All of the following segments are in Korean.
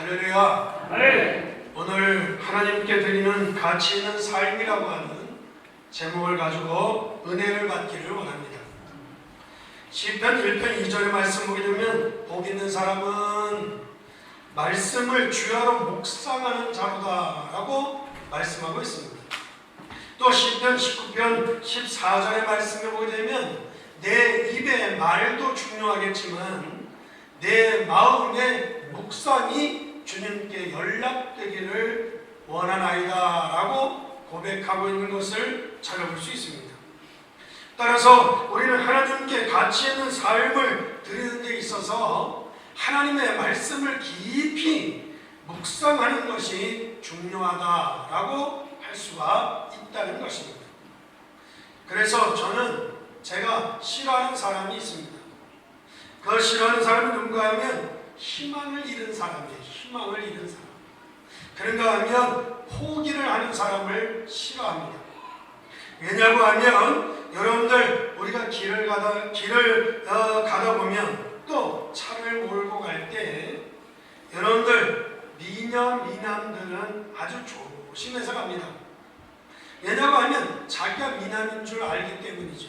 할렐루야. 네. 오늘 하나님께 드리는 가치 있는 삶이라고 하는 제목을 가지고 은혜를 받기를 원합니다. 시편 1편 2절의 말씀 보게 되면 복 있는 사람은 말씀을 주야로 묵상하는 자로다라고 말씀하고 있습니다. 또 시편 19편 14절의 말씀을 보게 되면 내 입의 말도 중요하겠지만 내 마음의 묵상이 주님께 연락되기를 원하나이다라고 고백하고 있는 것을 찾아볼 수 있습니다. 따라서 우리는 하나님께 가치 있는 삶을 드리는 데 있어서 하나님의 말씀을 깊이 묵상하는 것이 중요하다라고 할 수가 있다는 것입니다. 그래서 저는 제가 싫어하는 사람이 있습니다. 그 싫어하는 사람이 누군가 하면 희망을 잃은 사람이에요. 희망을 잃은 사람. 그런가 하면 포기를 하는 사람을 싫어합니다. 왜냐고 하면 여러분들 우리가 길을 가다 길을 어, 가다 보면 또 차를 몰고 갈 때 여러분들 미녀 미남들은 아주 조심해서 갑니다. 왜냐고 하면 자기가 미남인 줄 알기 때문이죠.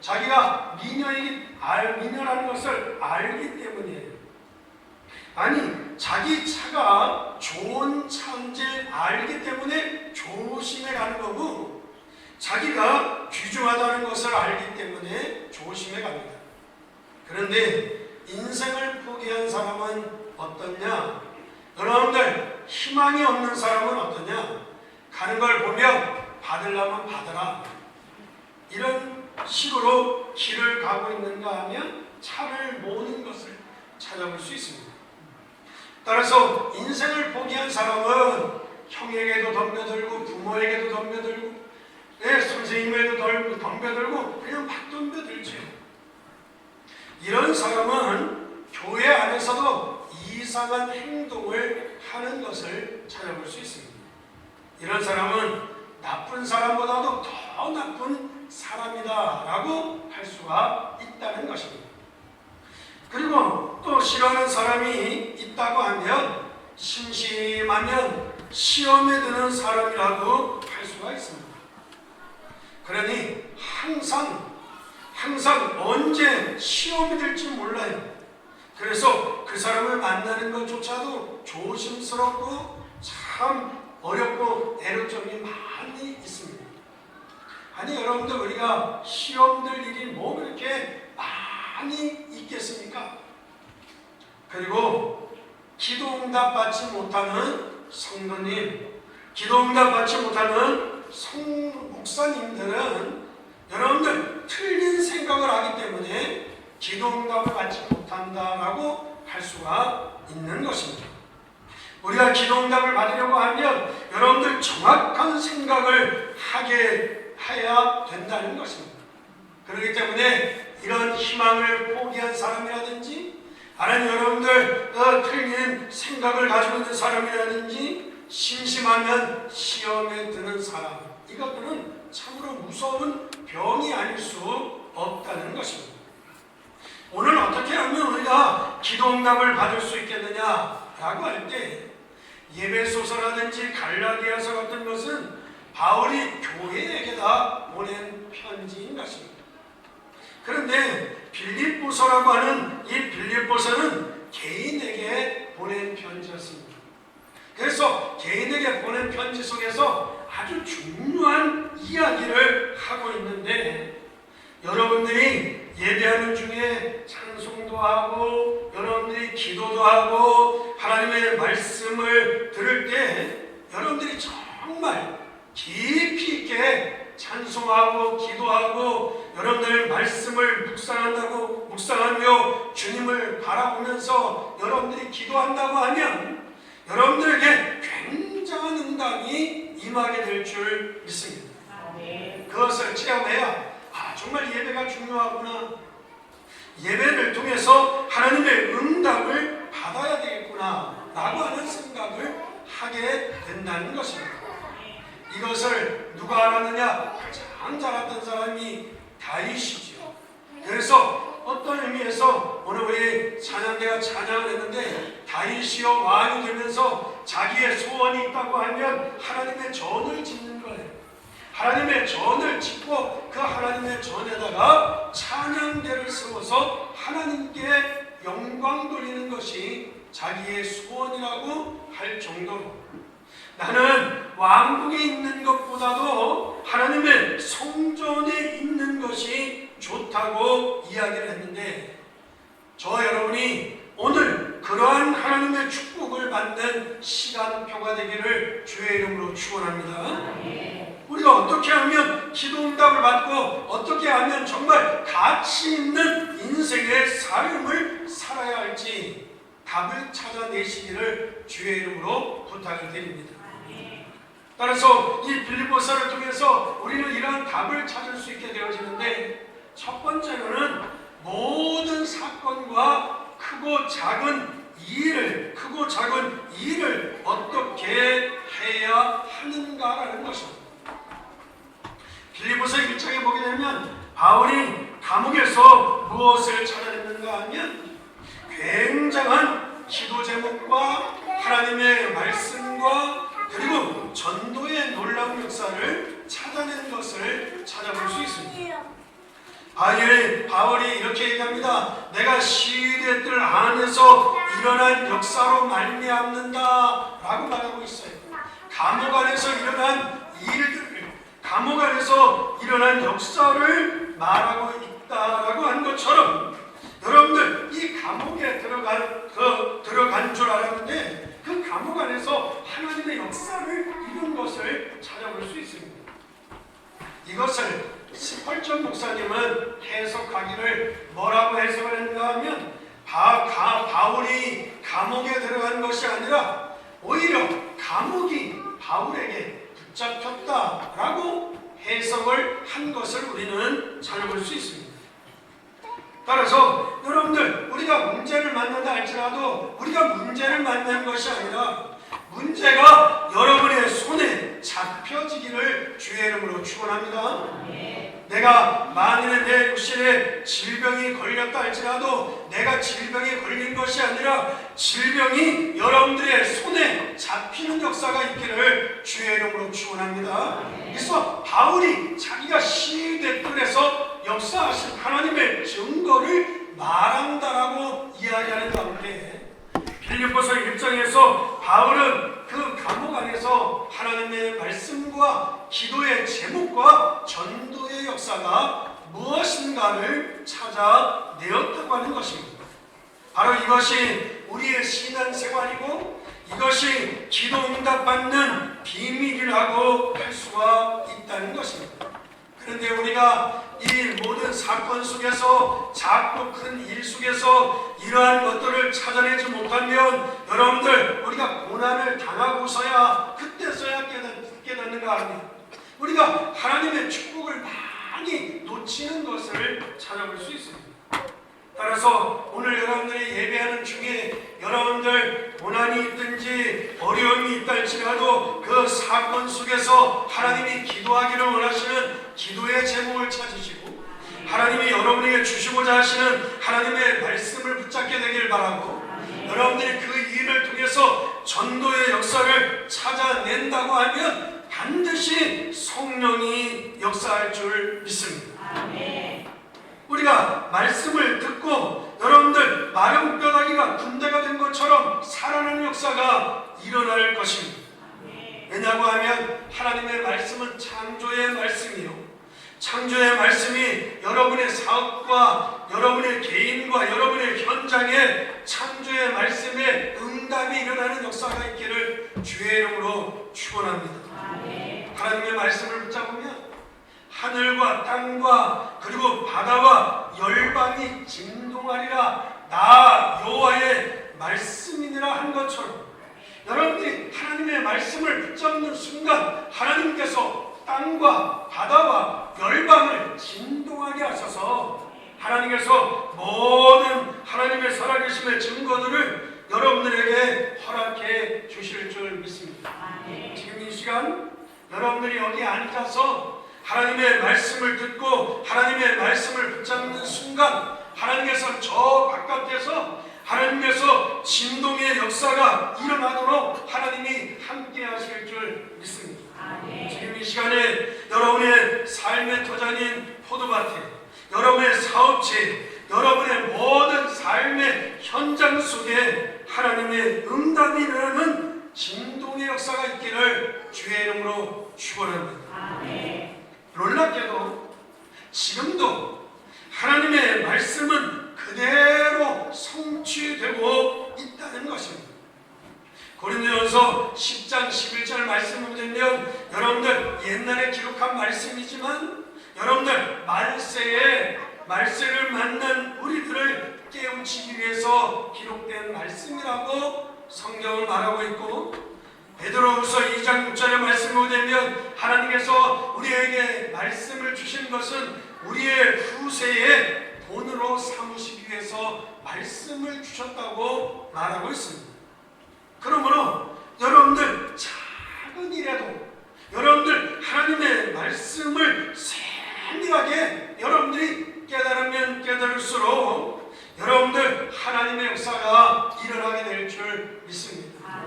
자기가 미녀이기 알 미녀라는 것을 알기 때문이에요. 아니 자기 차가 좋은 차인지 알기 때문에 조심해 가는 거고 자기가 귀중하다는 것을 알기 때문에 조심해 갑니다. 그런데 인생을 포기한 사람은 어떻냐? 여러분들 희망이 없는 사람은 어떠냐? 가는 걸 보면 받으려면 받아라. 이런 식으로 길을 가고 있는가 하면 차를 모는 것을 찾아볼 수 있습니다. 따라서 인생을 포기한 사람은 형에게도 덤벼들고 부모에게도 덤벼들고 네, 선생님에게도 덤- 덤벼들고 그냥 막 덤벼들죠. 이런 사람은 교회 안에서도 이상한 행동을 하는 것을 찾아볼 수 있습니다. 이런 사람은 나쁜 사람보다도 더 나쁜 사람이다 라고 할 수가 있다는 것입니다. 그리고 또 싫어하는 사람이 있다고 하면 심심하면 시험에 드는 사람이라고 할 수가 있습니다. 그러니 항상 항상 언제 시험이 될지 몰라요. 그래서 그 사람을 만나는 것조차도 조심스럽고 참 어렵고 애로점이 많이 있습니다. 아니 여러분들 우리가 시험들 일이 뭐 그렇게 많 이 있겠습니까? 그리고 기도응답 받지 못하는 성도님, 기도응답 받지 못하는 성 목사님들은 여러분들 틀린 생각을 하기 때문에 기도응답을 받지 못한다라고 할 수가 있는 것입니다. 우리가 기도응답을 받으려고 하면 여러분들 정확한 생각을 하게 해야 된다는 것입니다. 그렇기 때문에 이런 희망을 포기한 사람이라든지 아니면 여러분들 어, 틀린 생각을 가지고 있는 사람이라든지 심심하면 시험에 드는 사람 이것들은 참으로 무서운 병이 아닐 수 없다는 것입니다. 오늘 어떻게 하면 우리가 기도 응답을 받을 수 있겠느냐라고 할 때 예배소서라든지 갈라디아서 같은 것은 바울이 교회에게다 보낸 편지인 것입니다. 그런데 빌립보서라고 하는 이 빌립보서는 개인에게 보낸 편지였습니다. 그래서 개인에게 보낸 편지 속에서 아주 중요한 이야기를 하고 있는데 여러분들이 예배하는 중에 찬송도 하고 여러분들이 기도도 하고 하나님의 말씀을 들을 때 여러분들이 정말 깊이 있게 찬송하고 기도하고 여러분들 말씀을 묵상한다고 묵상하며 주님을 바라보면서 여러분들이 기도한다고 하면 여러분들에게 굉장한 응답이 임하게 될 줄 믿습니다. 그것을 체험해야 아 정말 예배가 중요하구나. 예배를 통해서 하나님의 응답을 받아야 되겠구나 라고 하는 생각을 하게 된다는 것입니다. 이것을 누가 알았느냐? 가장 잘 알았던 사람이 다윗이죠. 그래서 어떤 의미에서 오늘 우리 찬양대가 찬양을 했는데 다윗이여 왕이 되면서 자기의 소원이 있다고 하면 하나님의 전을 짓는 거예요. 하나님의 전을 짓고 그 하나님의 전에다가 찬양대를 세워서 하나님께 영광 돌리는 것이 자기의 소원이라고 할 정도로 나는 왕국에 있는 것보다도 하나님의 성전에 있는 것이 좋다고 이야기를 했는데 저 여러분이 오늘 그러한 하나님의 축복을 받는 시간표가 되기를 주의 이름으로 축원합니다. 우리가 어떻게 하면 기도 응답을 받고 어떻게 하면 정말 가치 있는 인생의 삶을 살아야 할지 답을 찾아내시기를 주의 이름으로 부탁을 드립니다. 따라서 이 빌립보서를 통해서 우리는 이러한 답을 찾을 수 있게 되어지는데 첫 번째로는 모든 사건과 크고 작은 일을 크고 작은 일을 어떻게 해야 하는가라는 것입니다. 빌립보서 1장에 보게 되면 바울이 감옥에서 무엇을 찾아냈는가 하면 굉장한 기도 제목과 하나님의 말씀과 그리고 전도의 놀라운 역사를 찾아낸 것을 찾아볼 수 있습니다. 바울이, 바울이 이렇게 얘기합니다. 내가 시대의 뜰 안에서 일어난 역사로 말미암는다라고 말하고 있어요. 감옥 안에서 일어난 일들, 감옥 안에서 일어난 역사를 말하고 있다라고 한 것처럼 여러분들 이 감옥에 들어간 그 들어간 줄 알았는데 그 감옥 안에서 하나님의 역사를 이룬 것을 찾아볼 수 있습니다. 이것을 18점 목사님은 해석하기를 뭐라고 해석을 했는가 하면 바, 가, 바울이 감옥에 들어간 것이 아니라 오히려 감옥이 바울에게 붙잡혔다라고 해석을 한 것을 우리는 찾아볼 수 있습니다. 따라서 여러분들 우리가 문제를 만난다 할지라도 우리가 문제를 만난 것이 아니라 문제가 여러분의 손에 잡혀지기를 주의 이름으로 축원합니다. 내가 만일에 내 육신에 질병이 걸렸다 할지라도 내가 질병에 걸린 것이 아니라 질병이 여러분들의 손에 잡히는 역사가 있기를 주의 이름으로 축원합니다. 그래서 바울이 자기가 시대 뜰에서 역사하신 하나님의 증거를 말한다라고 이야기하는 가운데 빌립보서 1장에서 바울은 그 감옥 안에서 하나님의 말씀과 기도의 제목과 전도의 역사가 무엇인가를 찾아내었다고 하는 것입니다. 바로 이것이 우리의 신앙생활이고 이것이 기도 응답받는 비밀이라고 할 수가 있다는 것입니다. 그런데 우리가 이 모든 사건 속에서 작고 큰 일 속에서 이러한 것들을 찾아내지 못하면 여러분들 우리가 고난을 당하고서야 그때서야 깨닫, 깨닫는가 합니다. 우리가 하나님의 축복을 많이 놓치는 것을 찾아볼 수 있습니다. 따라서 오늘 여러분들이 예배하는 중에 여러분들 고난이 있든지 어려움이 있다 할지라도 그 사건 속에서 하나님이 기도하기를 원하시는 기도의 제목을 찾으시고 하나님이 여러분에게 주시고자 하시는 하나님의 말씀을 붙잡게 되길 바라고 여러분들이 그 일을 통해서 전도의 역사를 찾아낸다고 하면 반드시 성령이 역사할 줄 믿습니다. 우리가 말씀을 듣고 여러분들 마른 뼈다귀가 군대가 된 것처럼 살아나는 역사가 일어날 것입니다. 왜냐고 하면 하나님의 말씀은 창조의 말씀이요. 창조의 말씀이 여러분의 사업과 여러분의 개인과 여러분의 현장에 창조의 말씀에 응답이 일어나는 역사가 있기를 주의 이름으로 축원합니다. 하나님의 말씀을 붙잡으면 하늘과 땅과 그리고 바다와 열방이 진동하리라 나 여호와의 말씀이니라 한 것처럼 여러분들이 하나님의 말씀을 붙잡는 순간 하나님께서 땅과 바다와 열방을 진동하게 하셔서 하나님께서 모든 하나님의 살아계심의 증거들을 여러분들에게 허락해 주실 줄 믿습니다. 지금 이 시간 여러분들이 여기 앉아서 하나님의 말씀을 듣고 하나님의 말씀을 붙잡는 순간 하나님께서 저 바깥에서 하나님께서 진동의 역사가 일어나도록 하나님이 함께 하실 줄 믿습니다. 지금 이 시간에 여러분의 삶의 토장인 포도밭에 여러분의 사업체 여러분의 모든 삶의 현장 속에 하나님의 응답이 일어나는 진동의 역사가 있기를 주의 이름으로 축원합니다. 놀랍게도 지금도 하나님의 말씀은 그대로 성취되고 있다는 것입니다. 고린도전서 10장 11절 말씀을 보면 여러분들 옛날에 기록한 말씀이지만 여러분들 말세에 말세를 만난 우리들을 깨우치기 위해서 기록된 말씀이라고 성경을 말하고 있고 베드로후서 2장 6절의 말씀을 보면 하나님께서 우리에게 말씀을 주신 것은 우리의 후세에 본으로 삼으시기 위해서 말씀을 주셨다고 말하고 있습니다. 그러므로 여러분들 작은 일에도 여러분들 하나님의 말씀을 세밀하게 여러분들이 깨달으면 깨달을수록 여러분들 하나님의 역사가 일어나게 될 줄 믿습니다.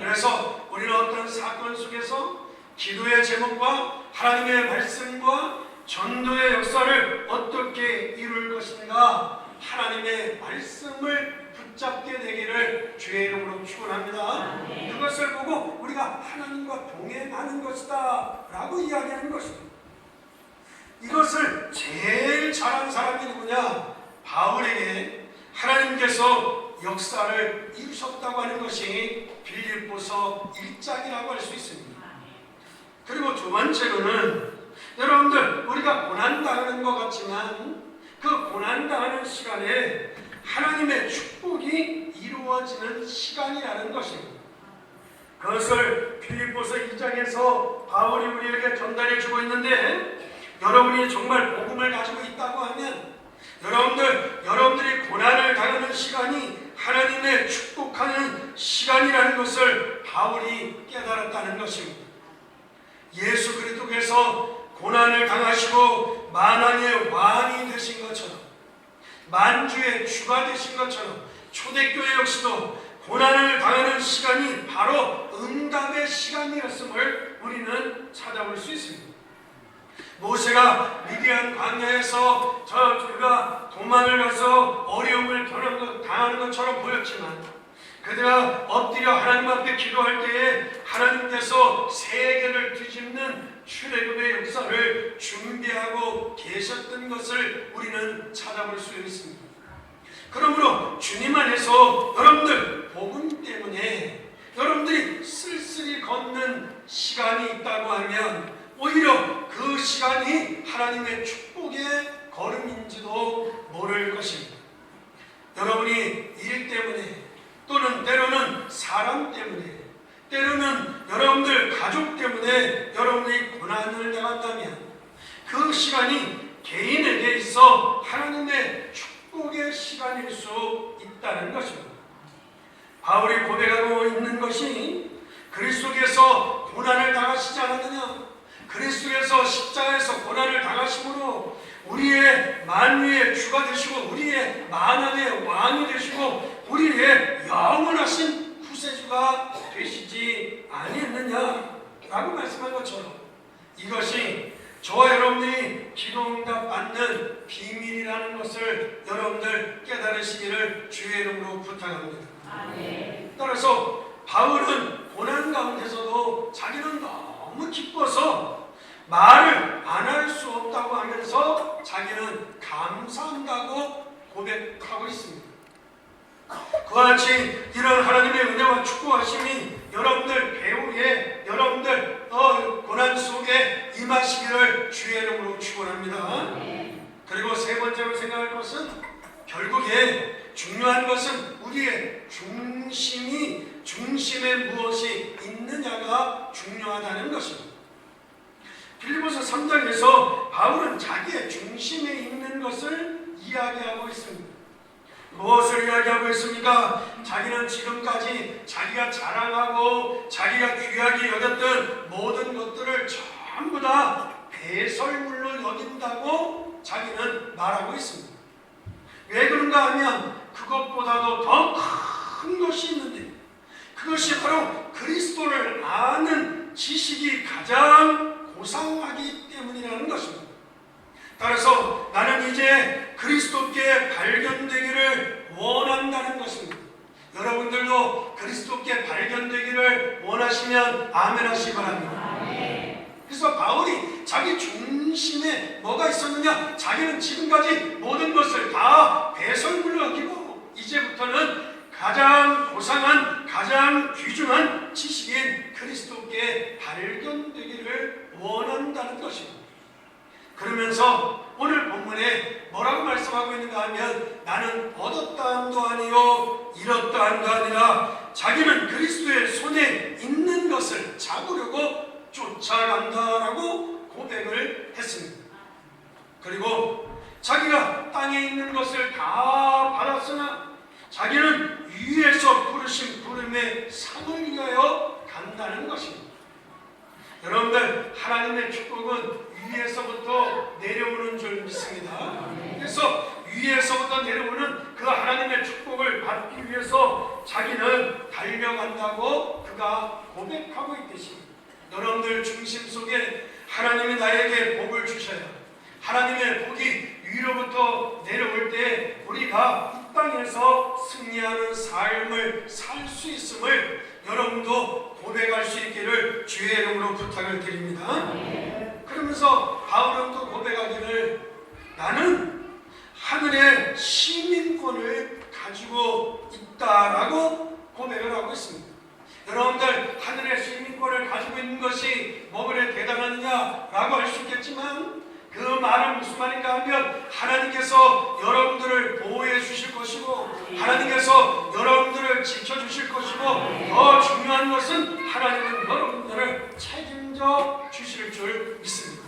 그래서 우리는 어떤 사건 속에서 기도의 제목과 하나님의 말씀과 전도의 역사를 어떻게 이룰 것인가 하나님의 말씀을 붙잡게 되기를 주의 이름으로 축원합니다. 그것을 보고 우리가 하나님과 동행하는 것이다 라고 이야기하는 것입니다. 이것을 제일 잘한 사람이 누구냐? 바울에게 하나님께서 역사를 이루셨다고 하는 것이 빌립보서 1장이라고 할 수 있습니다. 그리고 두 번째로는 여러분들 우리가 고난당하는 것 같지만 그 고난당하는 시간에 하나님의 축복이 이루어지는 시간이라는 것입니다. 그것을 필립보서 2장에서 바울이 우리에게 전달해 주고 있는데 여러분이 정말 복음을 가지고 있다고 하면 여러분들 여러분들이 고난을 당하는 시간이 하나님의 축복하는 시간이라는 것을 바울이 깨달았다는 것입니다. 예수 그리스도께서 고난을 당하시고 만왕의 왕이 되신 것처럼 만주의 주가 되신 것처럼 초대교회 역시도 고난을 당하는 시간이 바로 응답의 시간이었음을 우리는 찾아볼 수 있습니다. 모세가 미디안 광야에서 저 그가 도망을 가서 어려움을 당하는 것처럼 보였지만 그들가 엎드려 하나님 앞에 기도할 때에 하나님께서 세계를 뒤집는 출애굽의 역사를 준비하고 계셨던 것을 우리는 찾아볼 수 있습니다. 그러므로 주님 안에서 여러분들 복음 때문에 여러분들이 쓸쓸히 걷는 시간이 있다고 하면 오히려 그 시간이 하나님의 축복의 걸음인지도 모를 것입니다. 여러분이 일 때문에 또는 때로는 사람 때문에 때로는 여러분들 가족 때문에 여러분이 고난을 당한다면 그 시간이 개인에게 있어 하나님의 축복의 시간일 수 있다는 것입니다. 바울이 고백하고 있는 것이 그리스도께서 고난을 당하시지 않았느냐? 그리스도께서 십자가에서 고난을 당하심으로 우리의 만유의 주가 되시고 우리의 만왕의 왕이 되시고 우리의 영원하신 구세주가 되시지 아니했느냐라고 말씀한 것처럼 이것이 저와 여러분들이 기도응답 받는 비밀이라는 것을 여러분들 깨달으시기를 주의 이름으로 부탁합니다. 따라서 바울은 고난 가운데서도 자기는 너무 기뻐서 말을 안 할 수 없다고 하면서 자기는 감사한다고 고백하고 있습니다. 그와 같이 이런 하나님의 은혜와 축복하심이 여러분들 배우에 여러분들 어, 고난 속에 임하시기를 주의 이름으로 축원합니다. 그리고 세 번째로 생각할 것은 결국에 중요한 것은 우리의 중심이 중심에 무엇이 있느냐가 중요하다는 것입니다. 빌리보서 3장에서 바울은 자기의 중심에 있는 것을 이야기하고 있습니다. 무엇을 이야기하고 있습니까? 자기는 지금까지 자기가 자랑하고 자기가 귀하게 여겼던 모든 것들을 전부 다 배설물로 여긴다고 자기는 말하고 있습니다. 왜 그런가 하면 그것보다도 더 큰 것이 있는데 그것이 바로 그리스도를 아는 지식이 가장 고상하기 때문이라는 것입니다. 따라서 나는 이제 그리스도께 발견되기를 원한다는 것입니다. 여러분들도 그리스도께 발견되기를 원하시면 아멘 하시기 바랍니다. 그래서 바울이 자기 중심에 뭐가 있었느냐? 자기는 지금까지 모든 것을 다 배설물로 여기고 이제부터는 가장 고상한 가장 귀중한 지식인 그리스도께 발견되기를 원한다는 것입니다. 그러면서 오늘 본문에 뭐라고 말씀하고 있는가 하면 나는 얻었다 함도 아니요 잃었다 함도 아니라 자기는 그리스도의 손에 있는 것을 잡으려고 쫓아간다라고 고백을 했습니다. 그리고 자기가 땅에 있는 것을 다 받았으나 자기는 위에서 부르신 부름의 상을 위하여 간다는 것입니다. 여러분들 하나님의 축복은 위에서부터 내려오는 줄 믿습니다. 그래서 위에서부터 내려오는 그 하나님의 축복을 받기 위해서 자기는 달려간다고 그가 고백하고 있듯이 여러분들 중심 속에 하나님이 나에게 복을 주셔야 하나님의 복이 위로부터 내려올 때 우리가 이 땅에서 승리하는 삶을 살 수 있음을 여러분도 고백할 수 있기를 주의 이름으로 부탁을 드립니다. 그러면서 바울은 또 고백하기를 나는 하늘의 시민권을 가지고 있다라고 고백을 하고 있습니다. 여러분들 하늘의 시민권을 가지고 있는 것이 뭐 그래 대단하느냐라고 할 수 있겠지만 그 말은 무슨 말인가 하면 하나님께서 여러분들을 보호해 주실 것이고 하나님께서 여러분들을 지켜 주실 것이고 더 중요한 것은 하나님은 여러분들을 책임져 주실 줄 믿습니다.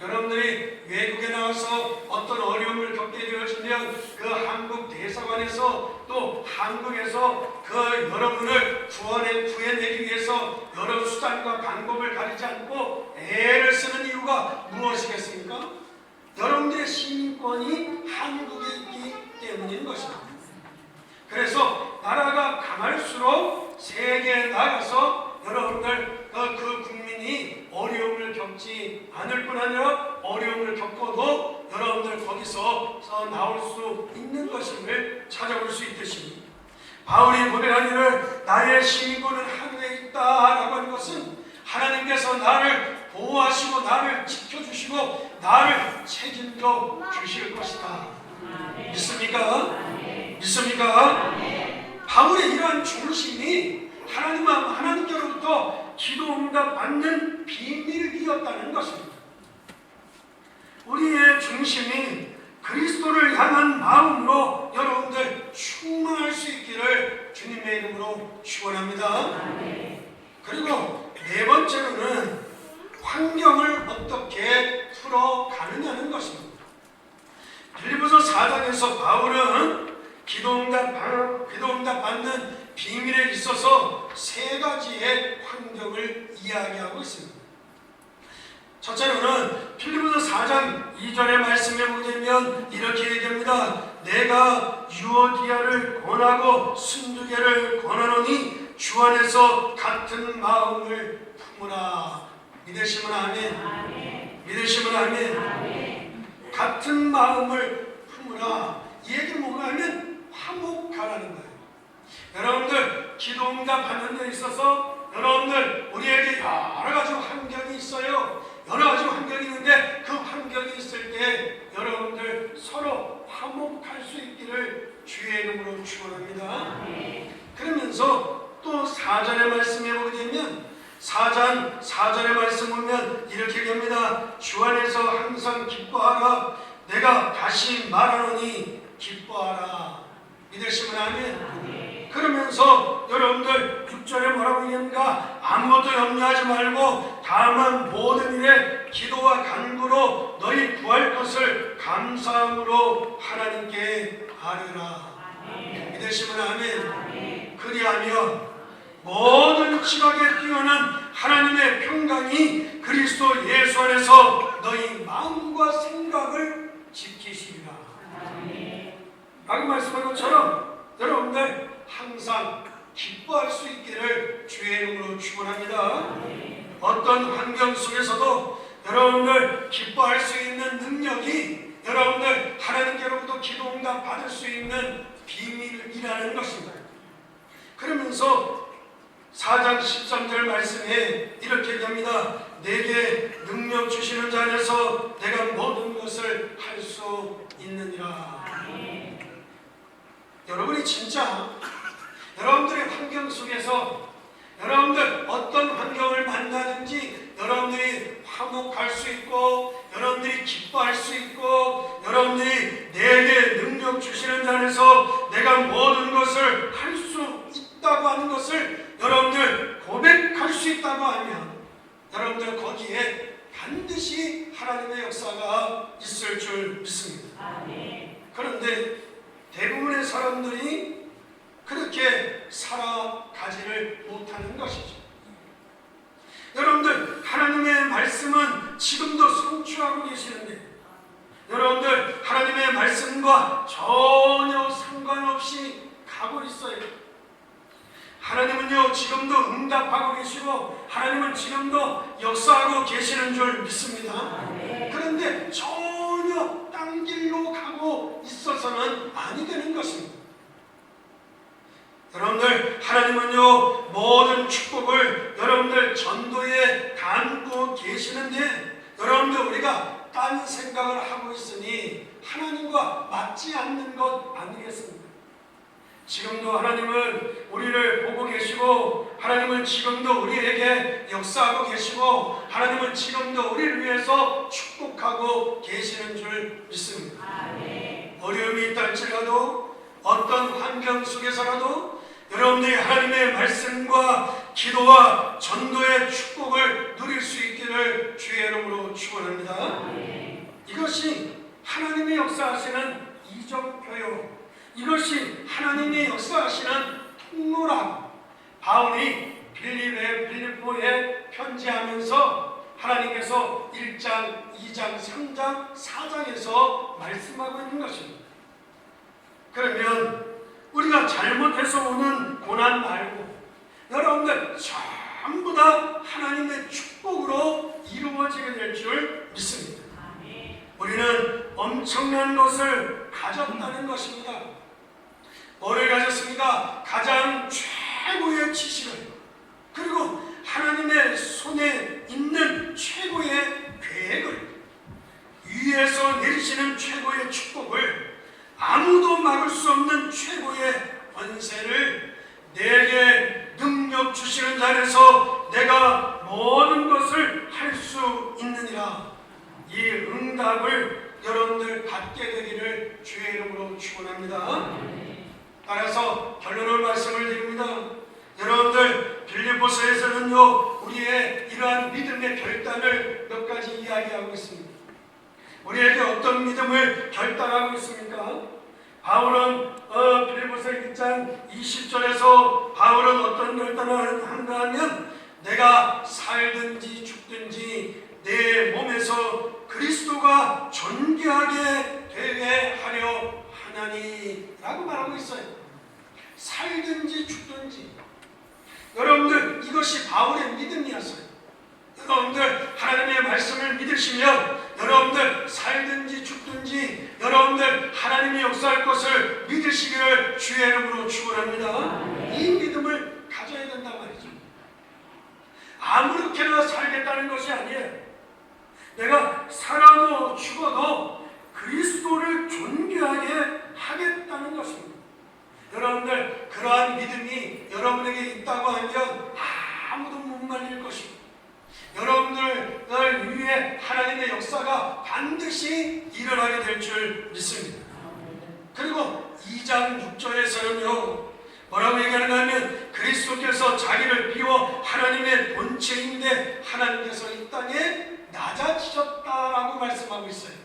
여러분들이 외국에 나와서 어떤 어려움을 겪게 되어지면 그 한국 대사관에서 또 한국에서 그 여러분을 구원해 구해내기 위해서 여러 수단과 방법을 가리지 않고 애를 쓰는 이유가 무엇이겠습니까? 여러분들의 시민권이 한국에 있기 때문인 것입니다. 그래서 나라가 강할수록 세계에 나가서 여러분들 어, 그 국민이 어려움을 겪지 않을 뿐 아니라 어려움을 겪어도 여러분들 거기서 어, 나올 수 있는 것임을 찾아볼 수 있듯이 바울이 고백하기를 나의 시민권은 하늘에 있다라고 하는 것은 하나님께서 나를 보호하시고 나를 지켜주시고 나를 책임져 주실 것이다. 믿습니까? 믿습니까? 바울의 이러한 중심이 하나님 하나님께로부터 기도 응답 받는 비밀이었다는 것입니다. 우리의 중심이 그리스도를 향한 마음으로 여러분들 충만할 수 있기를 주님의 이름으로 축원합니다. 그리고 네 번째로는 환경을 어떻게 풀어가느냐는 것입니다. 빌리보서 4장에서 바울은 기도응답, 기도응답 받는 비밀에 있어서 세 가지의 환경을 이야기하고 있습니다. 첫째로는 필리포서 4장 2절의 말씀에 보게 되면 이렇게 얘기합니다. 내가 유오디아를 권하고 순두개를 권하노니 주 안에서 같은 마음을 품으라. 믿으시면 아멘. 믿으시면 아멘. 같은 마음을 품으라. 이 얘기 뭐가 하면 화목하라는 거예요. 여러분들 기도응답 받는 데 있어서 여러분들 우리에게 여러 가지 환경이 있어요. 여러 가지 환경이 있는데 그 환경이 있을 때 여러분들 서로 화목할 수 있기를 주의 이름으로 축원합니다. 그러면서 또 4절의 말씀에 보게 되면 4장 4절의 말씀 보면 이렇게 얘기합니다. 주 안에서 항상 기뻐하라. 내가 다시 말하노니 기뻐하라. 믿으시면 아멘. 그러면서 여러분들 6절에 뭐라고 얘기합니까? 아무것도 염려하지 말고 다만 모든 일에 기도와 간구로 너희 구할 것을 감사함으로 하나님께 아뢰라. 믿으시면 아멘. 그리하면 모든 지각에 뛰어난 하나님의 평강이 그리스도 예수 안에서 너희 마음과 생각을 지키시리라. 라고 말씀한 것처럼 여러분들 항상 기뻐할 수 있기를 주의 이름으로 축원합니다. 어떤 환경 속에서도 여러분들 기뻐할 수 있는 능력이 여러분들 하나님께로부터 기도 응답 받을 수 있는 비밀이라는 것입니다. 그러면서 4장 13절 말씀에 이렇게 얘기합니다. 내게 능력 주시는 자 안에서 내가 모든 것을 할 수 있느니라. 여러분이 진짜 여러분들의 환경 속에서 여러분들 어떤 환경을 만나든지 여러분들이 화목할 수 있고 여러분들이 기뻐할 수 있고 여러분들이 내게 능력 주시는 자 안에서 내가 모든 것을 할 수 있다고 하는 것을 여러분들 고백할 수 있다고 하면 여러분들 거기에 반드시 하나님의 역사가 있을 줄 믿습니다. 그런데 대부분의 사람들이 그렇게 살아가지를 못하는 것이죠. 여러분들 하나님의 말씀은 지금도 성취하고 계시는데 여러분들 하나님의 말씀과 전혀 상관없이 가고 있어요. 하나님은요 지금도 응답하고 계시고 하나님은 지금도 역사하고 계시는 줄 믿습니다. 그런데 전혀 딴 길로 가고 있어서는 아니 되는 것입니다. 여러분들 하나님은요 모든 축복을 여러분들 전도에 담고 계시는데 여러분들 우리가 딴 생각을 하고 있으니 하나님과 맞지 않는 것 아니겠습니까? 지금도 하나님은 우리를 보고 계시고 하나님은 지금도 우리에게 역사하고 계시고 하나님은 지금도 우리를 위해서 축복하고 계시는 줄 믿습니다. 어려움이 있다 할지라도 어떤 환경 속에서라도 여러분들이 하나님의 말씀과 기도와 전도의 축복을 누릴 수 있기를 주의 이름으로 축원합니다. 이것이 하나님의 역사하시는 이정표요. 이것이 하나님의 역사하시는 통로라. 바울이 빌립의 빌립보에 편지하면서 하나님께서 1장, 2장, 3장, 4장에서 말씀하고 있는 것입니다. 그러면 우리가 잘못해서 오는 고난 말고 여러분들 전부 다 하나님의 축복으로 이루어지게 될 줄 믿습니다. 우리는 엄청난 것을 가졌다는 것입니다. 뭐를 가졌습니까? 가장 최고의 지식을 그리고 하나님의 손에 있는 최고의 계획을 위에서 내리시는 최고의 축복을 아무도 막을 수 없는 최고의 권세를 내게 능력 주시는 자에서 내가 모든 것을 할 수 있느니라 이 응답을 여러분들 받게 되기를 주의 이름으로 축원합니다. 따라서 결론을 말씀을 드립니다. 여러분들 빌립보서에서는요 우리의 이러한 믿음의 결단을 몇 가지 이야기하고 있습니다. 우리에게 어떤 믿음을 결단하고 있습니까? 바울은 어, 빌립보서 1장 20절에서 바울은 어떤 결단을 한가 하면 내가 살든지 죽든지 내 몸에서 그리스도가 존귀하게 되게 하려 하나니 라고 말하고 있어요. 살든지 죽든지 여러분들 이것이 바울의 믿음이었어요. 여러분들 하나님의 말씀을 믿으시면 여러분들 살든지 죽든지 여러분들 하나님이 역사할 것을 믿으시기를 주의 이름으로 축원합니다. 이 믿음을 가져야 된단 말이죠. 아무렇게나 살겠다는 것이 아니에요. 내가 살아도 죽어도 그리스도를 존귀하게 하겠다는 것입니다. 여러분들 그러한 믿음이 여러분에게 있다고 하면 아무도 못 말릴 것입니다. 여러분들 위해 하나님의 역사가 반드시 일어나게 될 줄 믿습니다. 그리고 2장 6절에서는요 뭐라고 얘기하는가 하면 그리스도께서 자기를 비워 하나님의 본체인데 하나님께서 이 땅에 낮아지셨다라고 말씀하고 있어요.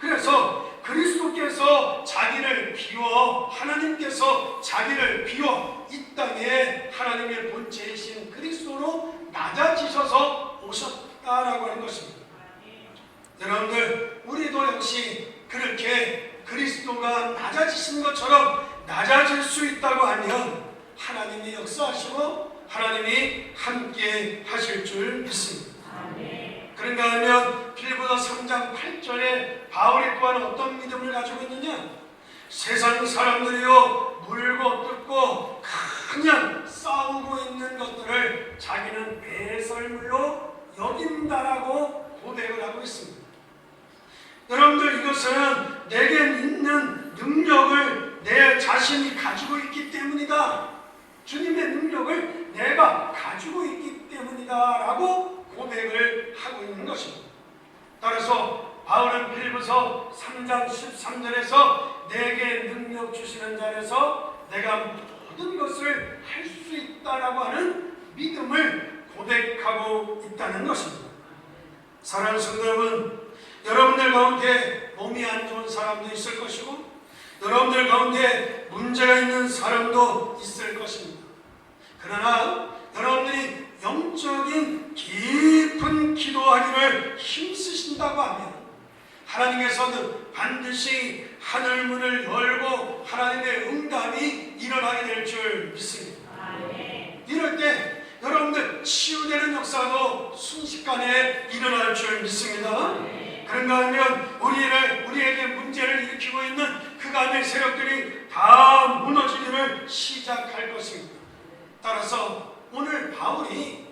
그래서 그리스도께서 자기를 비워 하나님께서 자기를 비워 이 땅에 하나님의 본체이신 그리스도로 낮아지셔서 오셨다라고 하는 것입니다. 여러분들 우리도 역시 그렇게 그리스도가 낮아지신 것처럼 낮아질 수 있다고 하면 하나님이 역사하시고 하나님이 함께 하실 줄 믿습니다. 그런가 하면 빌보서 3장 8절에 바울이 또한 어떤 믿음을 가지고 있느냐? 세상 사람들이요 물고 뜯고 그냥 싸우고 있는 것들을 자기는 배설물로 여긴다라고 고백을 하고 있습니다. 여러분들 이것은 내게 있는 능력을 내 자신이 가지고 있기 때문이다. 주님의 능력을 내가 가지고 있기 때문이다라고 고백을 하고 있는 것입니다. 따라서 바울은 빌립보서 3장 13절에서 내게 능력 주시는 자에서 내가 모든 것을 할 수 있다라고 하는 믿음을 고백하고 있다는 것입니다. 사랑하는 성도 여러분, 여러분들 가운데 몸이 안 좋은 사람도 있을 것이고 여러분들 가운데 문제가 있는 사람도 있을 것입니다. 그러나 여러분들이 영적인 깊은 기도하기를 힘쓰신다고 하면 하나님께서는 반드시 하늘 문을 열고 하나님의 응답이 일어나게 될 줄 믿습니다. 이럴 때 여러분들 치유되는 역사도 순식간에 일어날 줄 믿습니다. 그런가 하면 우리를 우리에게 문제를 일으키고 있는 그간의 세력들이 다 무너지기를 시작할 것입니다. 따라서 오늘 바울이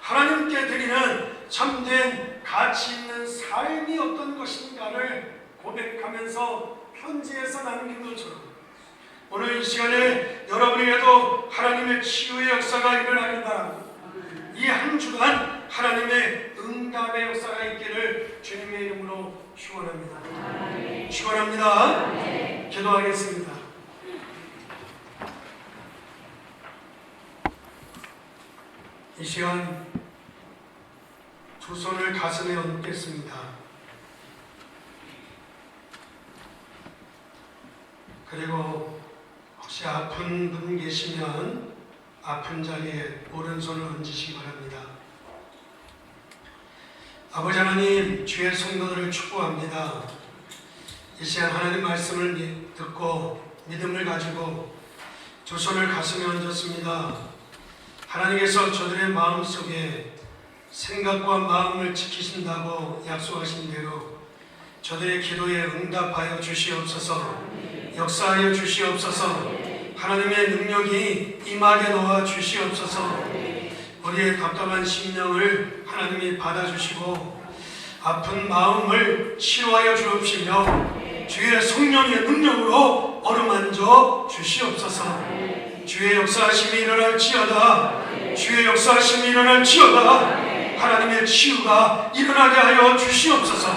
하나님께 드리는 참된 가치 있는 삶이 어떤 것인가를 고백하면서 편지에서 남긴 것처럼 오늘 이 시간에 여러분에게도 하나님의 치유의 역사가 일어나길 바랍니다. 이한 주간 하나님의 응답의 역사가 있기를 주님의 이름으로 축원합니다. 축원합니다. 기도하겠습니다. 이 시간 두 손을 가슴에 얹겠습니다. 그리고 혹시 아픈 분 계시면 아픈 자리에 오른손을 얹으시기 바랍니다. 아버지 하나님 주의 성도들을 축복합니다. 이 시간 하나님 말씀을 믿- 듣고 믿음을 가지고 두 손을 가슴에 얹었습니다. 하나님께서 저들의 마음 속에 생각과 마음을 지키신다고 약속하신 대로 저들의 기도에 응답하여 주시옵소서 역사하여 주시옵소서. 하나님의 능력이 임하게 도와 주시옵소서. 우리의 답답한 심령을 하나님이 받아주시고 아픈 마음을 치료하여 주옵시며 주의 성령의 능력으로 어루만져 주시옵소서. 주의 역사하심이 일어날지어다. 주의 역사하심이 일어날지어다. 하나님의 치유가 일어나게 하여 주시옵소서.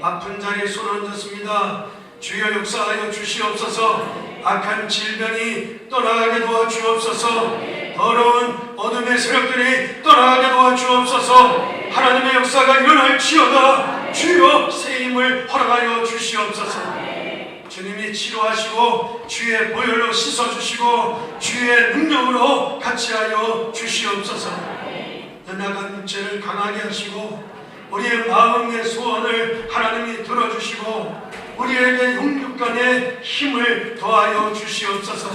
아픈 자리에 손 얹었습니다 주여 역사하여 주시옵소서. 악한 질병이 떠나가게 도와 주옵소서. 더러운 어둠의 세력들이 떠나가게 도와 주옵소서. 하나님의 역사가 일어날지어다. 주여 새 힘을 허락하여 주시옵소서. 주님이 치료하시고 주의 보혈로 씻어주시고 주의 능력으로 같이하여 주시옵소서. 연약한 육체를 강하게 하시고 우리의 마음의 소원을 하나님이 들어주시고 우리에게 육육간의 힘을 더하여 주시옵소서.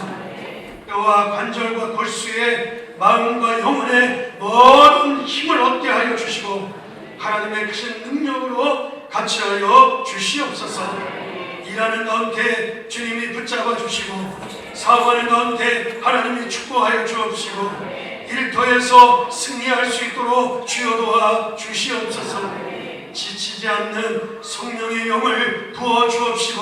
뼈와 관절과 골수에 마음과 영혼에 모든 힘을 얻게 하여 주시고 하나님의 크신 능력으로 같이 하여 주시옵소서. 일하는 가운데 주님이 붙잡아 주시고 사업하는 가운데 하나님이 축복하여 주옵시고 일터에서 승리할 수 있도록 주여 도와 주시옵소서 지치지 않는 성령의 영을 부어 주옵시고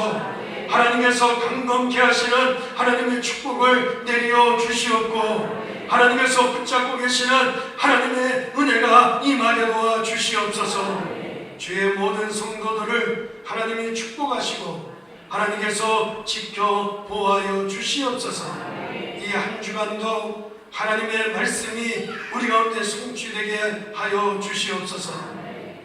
하나님께서 강건케 하시는 하나님의 축복을 내려 주시옵고 하나님께서 붙잡고 계시는 하나님의 은혜가 임하게 도와 주시옵소서. 주의 모든 성도들을 하나님이 축복하시고 하나님께서 지켜 보호하여 주시옵소서. 이 한 주간도 하나님의 말씀이 우리 가운데 성취되게 하여 주시옵소서